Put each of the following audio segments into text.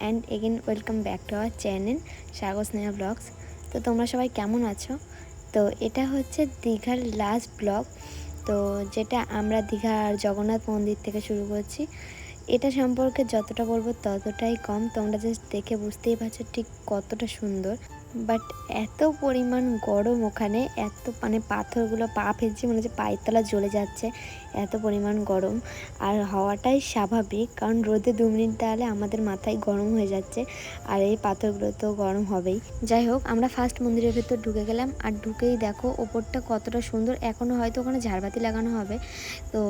And again welcome back to our channel Sagar Sneha vlogs তো তোমরা সবাই কেমন আছো? তো এটা হচ্ছে দীঘার লাস্ট ব্লগ তো যেটা আমরা দীঘার জগন্নাথ মন্দির থেকে শুরু করছি। এটা সম্পর্কে যতটা বলব ততটাই কম। তোমরা জাস্ট দেখে বুঝতেই পারছ ঠিক কতটা সুন্দর। বাট এত পরিমাণ গরম ওখানে, এত মানে পাথরগুলো পা ফেলছে মনে হচ্ছে পায়ের তলা জ্বলে যাচ্ছে, এত পরিমাণ গরম। আর হওয়াটাই স্বাভাবিক, কারণ রোদে দু মিনিট দাঁড়ালে আমাদের মাথায় গরম হয়ে যাচ্ছে, আর এই পাথরগুলো তো গরম হবেই। যাই হোক, আমরা ফার্স্ট মন্দিরের ভেতর ঢুকে গেলাম, আর ঢুকেই দেখো ওপরটা কতটা সুন্দর এখনও হয়তো ওখানে ঝাড়বাতি লাগানো হবে। তো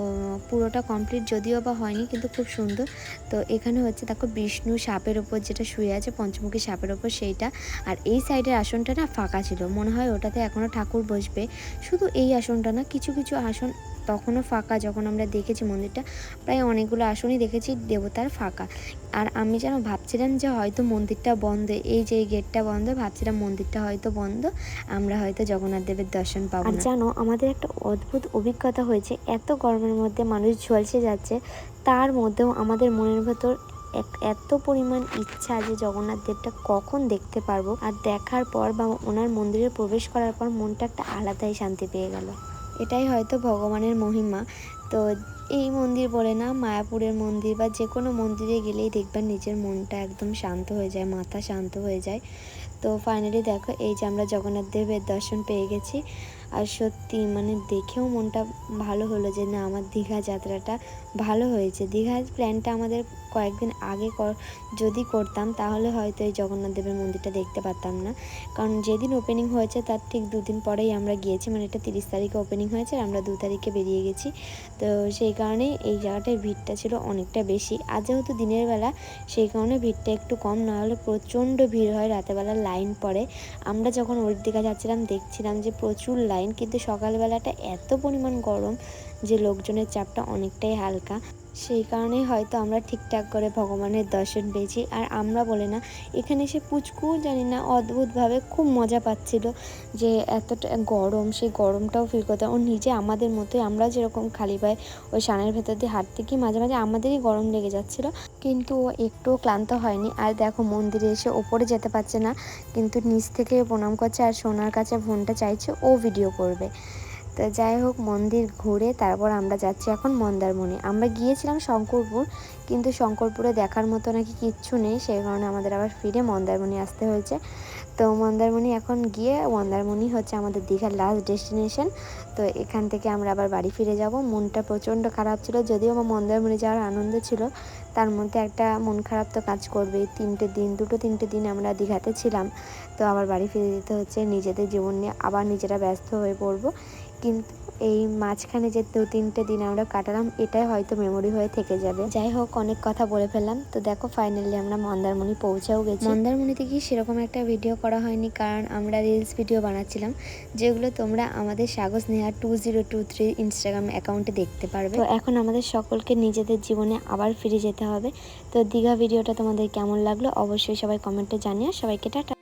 পুরোটা কমপ্লিট যদিও বা হয়নি, কিন্তু খুব সুন্দর। তো এখানে হচ্ছে দেখো বিষ্ণু সাপের ওপর যেটা শুয়ে আছে, পঞ্চমুখী সাপের ওপর সেইটা। আর এই সাইডের আসনটা না ফাঁকা ছিল। মনে হয় ওটাতে এখনও ঠাকুর বসবে। শুধু এই আসনটা না কিছু কিছু আসন তখনও ফাঁকা। যখন আমরা দেখেছি মন্দিরটা প্রায় অনেকগুলো আসনই দেখেছি দেবতার ফাঁকা। আর আমি যেন ভাবছিলাম যে হয়তো মন্দিরটা বন্ধ। এই যে গেটটা বন্ধ ভাবছিলাম মন্দিরটা হয়তো বন্ধ। আমরা হয়তো জগন্নাথ দেবের দর্শন পাবো আর জানো আমাদের একটা অদ্ভুত অভিজ্ঞতা হয়েছে। এত গরমের মধ্যে মানুষ ঝলসে যাচ্ছে। তার মধ্যেও আমাদের মনের ভেতর এত পরিমাণ ইচ্ছা যে জগন্নাথ দেবটা কখন দেখতে পারব আর দেখার পর বা ওনার মন্দিরে প্রবেশ করার পর মনটা একটা আলাদাই শান্তি পেয়ে গেল। এটাই হয়তো ভগবানের মহিমা। তো এই মন্দির বলে না, মায়াপুরের মন্দির বা যে কোনো মন্দিরে গেলেই দেখবেন নিজের মনটা একদম শান্ত হয়ে যায়, মাথা শান্ত হয়ে যায়। তো ফাইনালি দেখো, এই যে আমরা জগন্নাথ দেবের দর্শন পেয়ে গেছি। আর সত্যি মানে দেখেও মনটা ভালো হলো যে না, আমার দীঘা যাত্রাটা ভালো হয়েছে। দীঘার প্ল্যানটা আমাদের কয়েকদিন আগে যদি করতাম তাহলে হয়তো এই জগন্নাথ দেবের মন্দিরটা দেখতে পারতাম না। কারণ যেদিন ওপেনিং হয়েছে তার ঠিক দুদিন পরেই আমরা গিয়েছি মানে এটা তিরিশ তারিখে ওপেনিং হয়েছে আর আমরা দু তারিখে বেরিয়ে গেছি। তো সেই কারণে এই জায়গাটায় ভিড়টা ছিল অনেকটা বেশি। আর যেহেতু দিনের বেলা, সেই কারণে ভিড়টা একটু কম না হলে প্রচণ্ড ভিড় হয় রাতেবেলা লাইন পড়ে। আমরা যখন ওর দিকে যাচ্ছিলাম, দেখছিলাম যে প্রচুর লাইন কিন্তু সকালবেলাটা এত পরিমাণ গরম যে লোকজনের চাপটা অনেকটাই হালকা। সেই কারণেই হয়তো আমরা ঠিকঠাক করে ভগবানের দর্শন পেয়েছি। আর আমরা বলে না, এখানে সে পুচকু জানি না, অদ্ভুতভাবে খুব মজা পাচ্ছিল যে এতটা গরম, সেই গরমটাও ফিল করতে। ও নিজে আমাদের মতোই, আমরা যেরকম খালি পায়ে ওই সানের ভেতর দিয়ে হাঁটতে গিয়ে মাঝে মাঝে আমাদেরই গরম লেগে যাচ্ছিল। কিন্তু ও একটুও ক্লান্ত হয়নি। আর দেখো মন্দিরে এসে ওপরে যেতে পারছে না, কিন্তু নিচ থেকে প্রণাম করছে আর সোনার কাছে ফোনটা চাইছে ও ভিডিও করবে। তো যাই হোক, মন্দির ঘুরে তারপর আমরা যাচ্ছি এখন মন্দারমণি। আমরা গিয়েছিলাম শঙ্করপুর, কিন্তু শঙ্করপুরে দেখার মতো নাকি কিচ্ছু নেই, সেই কারণে আমাদের আবার ফিরে মন্দারমণি আসতে হয়েছে। তো মন্দারমণি এখন গিয়ে, মন্দারমণি হচ্ছে আমাদের দীঘার লাস্ট ডেস্টিনেশন তো এখান থেকে আমরা আবার বাড়ি ফিরে যাব। মনটা প্রচণ্ড খারাপ ছিল, যদিও আমার মন্দারমণি যাওয়ার আনন্দ ছিল। তার মধ্যে একটা মন খারাপ তো কাজ করবে তিনটে দিন, দুটো তিনটে দিন আমরা দীঘাতে ছিলাম। তো আবার বাড়ি ফিরে যেতে হচ্ছে। নিজেদের জীবন নিয়ে আবার নিজেরা ব্যস্ত হয়ে পড়ব। কিন্তু এই মাঝখানে যে দু তিনটে দিন আমরা কাটালাম, এটাই হয়তো মেমোরি হয়ে থেকে যাবে। যাই হোক, অনেক কথা বলে ফেললাম। তো দেখো ফাইনালি আমরা মন্দারমণি পৌঁছেও গেছি। মন্দারমণিতে কি সেরকম একটা ভিডিও করা হয়নি, কারণ আমরা রিলস ভিডিও বানাচ্ছিলাম, যেগুলো তোমরা আমাদের Sagar Sneha two zero two three Instagram অ্যাকাউন্টে দেখতে পারবে। তো এখন আমাদের সকলকে নিজেদের জীবনে আবার ফিরে যেতে হবে। তো দীঘা ভিডিওটা তোমাদের কেমন লাগল, অবশ্যই সবাই কমেন্টে জানিয়ে সবাইকে টাটা।